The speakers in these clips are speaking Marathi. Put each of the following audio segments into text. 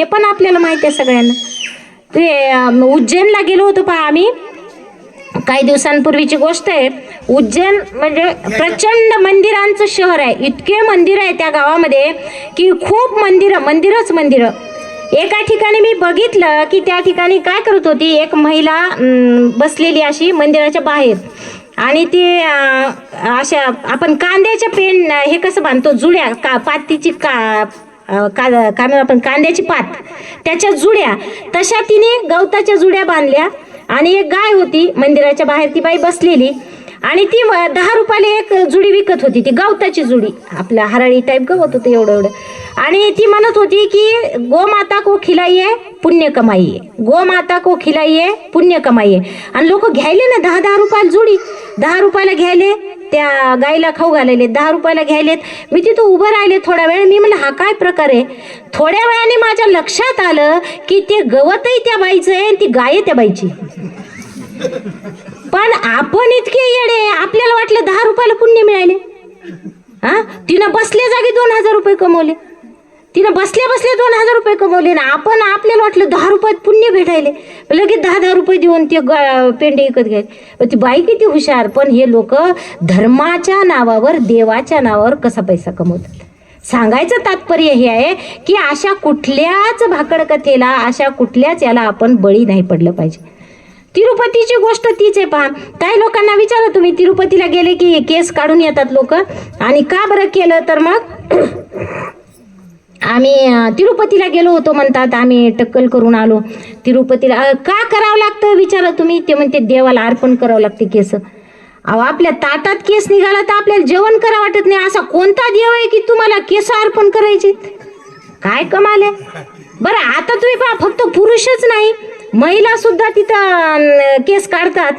हे पण आपल्याला माहिती आहे सगळ्यांना. ते उज्जैनला गेलो होतो पहा आम्ही. काही दिवसांपूर्वीची गोष्ट आहे. उज्जैन म्हणजे प्रचंड मंदिरांचं शहर आहे. इतके मंदिर आहे त्या गावामध्ये की खूप मंदिरं मंदिरच मंदिरं. एका ठिकाणी मी बघितलं की त्या ठिकाणी काय करत होती एक महिला बसलेली अशी मंदिराच्या बाहेर. आणि ती अशा आपण कांद्याच्या पेन हे कसं बांधतो? जुड्या का पातीची का का काय आपण कांद्याची पात त्याच्या जुड्या तशा तिने गवताच्या जुड्या बांधल्या आणि एक गाय होती मंदिराच्या बाहेर ती बाई बसलेली आणि ती दहा रुपयाला एक जुडी विकत होती ती गवताची जुडी. आपल्या हराळी टाईप गवत होतं एवढं एवढं आणि ती म्हणत होती की गोमाता को खिलाइये पुण्य कमाई गो गोमाता को खिलाइये पुण्य कमाई आणि लोक घ्यायले ना दहा दहा रुपयाला जुडी. दहा रुपयाला घ्यायले त्या गाईला खाऊ घालायले. दहा रुपयाला घ्यायलेत. मी तिथं उभं राहिले थोडा वेळ. मी म्हणलं हा काय प्रकार आहे? थोड्या वेळाने माझ्या लक्षात आलं की ते गवतही त्या बाईचं आहे आणि ती गाय त्या बाईची. पण आपण इतके येडे आपल्याला वाटलं दहा रुपयाला पुण्य मिळाले. हा? तिनं बसल्या जागी दोन हजार रुपये कमवले. तिनं बसल्या बसल्या दोन हजार रुपये कमवले ना. आपण आपल्याला वाटलं दहा रुपयात पुण्य भेटायले. लगेच दहा दहा रुपये देऊन ते ग- पेंडे विकत घ्यायचे. ती बाई किती हुशार. पण हे लोक धर्माच्या नावावर देवाच्या नावावर कसा पैसा कमवतात? सांगायचं तात्पर्य हे आहे की अशा कुठल्याच भाकडकथेला अशा कुठल्याच याला आपण बळी नाही पडलं पाहिजे. तिरुपतीची गोष्ट तीच आहे पहा. काही लोकांना विचारा तुम्ही तिरुपतीला गेले की केस काढून येतात लोक? आणि का बरं केलं तर मग? आम्ही तिरुपतीला गेलो होतो म्हणतात आम्ही टक्कल करून आलो. तिरुपतीला का करावं लागतं विचारा तुम्ही? ते म्हणते देवाला अर्पण करावं लागते केस. अहो आपल्या ताटात केस निघाला तर आपल्याला जेवण करा वाटत नाही. असा कोणता देव आहे की तुम्हाला केस अर्पण करायचे? काय कमाल आहे. बरं आता तुम्ही पहा फक्त पुरुषच नाही. महिला सुद्धा तिथं केस काढतात.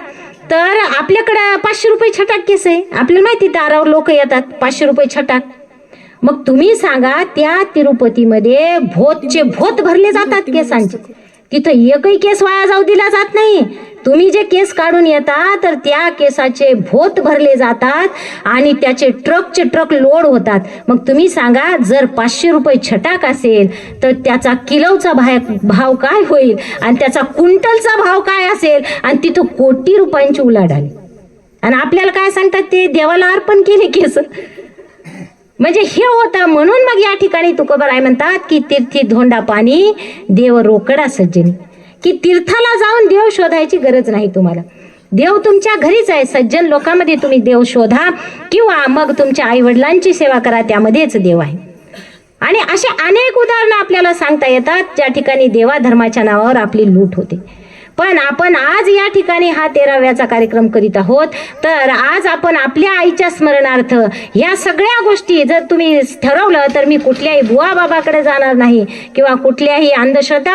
तर आपल्याकडं पाचशे रुपये छटाक केस आहे. आपल्याला माहिती दारावर लोक येतात पाचशे रुपये छटाक. मग तुम्ही सांगा त्या तिरुपतीमध्ये भोतचे भोत भरले जातात केसांचे. तिथं एकही केस वाया जाऊ दिला जात नाही. तुम्ही जे केस काढून येता तर त्या केसाचे भोत भरले जातात आणि त्याचे ट्रकचे ट्रक लोड होतात. मग तुम्ही सांगा जर पाचशे रुपये छटाक असेल तर त्याचा किलोचा भाव भाव काय होईल? आणि त्याचा कुंटलचा भाव काय असेल? आणि तिथं कोटी रुपयांची उलाढाल. आणि आपल्याला काय सांगतात ते? देवाला अर्पण केले केस. म्हणजे हे होतं म्हणून मग या ठिकाणी तुकोबराय म्हणतात की तीर्थी धोंडा पाणी देव रोकडा सज्जनी. की तीर्थाला जाऊन देव शोधायची गरज नाही तुम्हाला. देव तुमच्या घरीच आहे सज्जन लोकांमध्ये तुम्ही देव शोधा किंवा मग तुमच्या आई वडिलांची सेवा करा त्यामध्येच देव आहे. आणि असे अनेक उदाहरणं आपल्याला सांगता येतात ज्या ठिकाणी देवा धर्माच्या नावावर आपली लूट होते. पण आपण आज या ठिकाणी हा तेराव्याचा कार्यक्रम करीत आहोत. तर आज आपण आपल्या आईच्या स्मरणार्थ या सगळ्या गोष्टी जर तुम्ही ठरवलं तर मी कुठल्याही बुवा बाबाकडे जाणार नाही किंवा कुठल्याही अंधश्रद्धा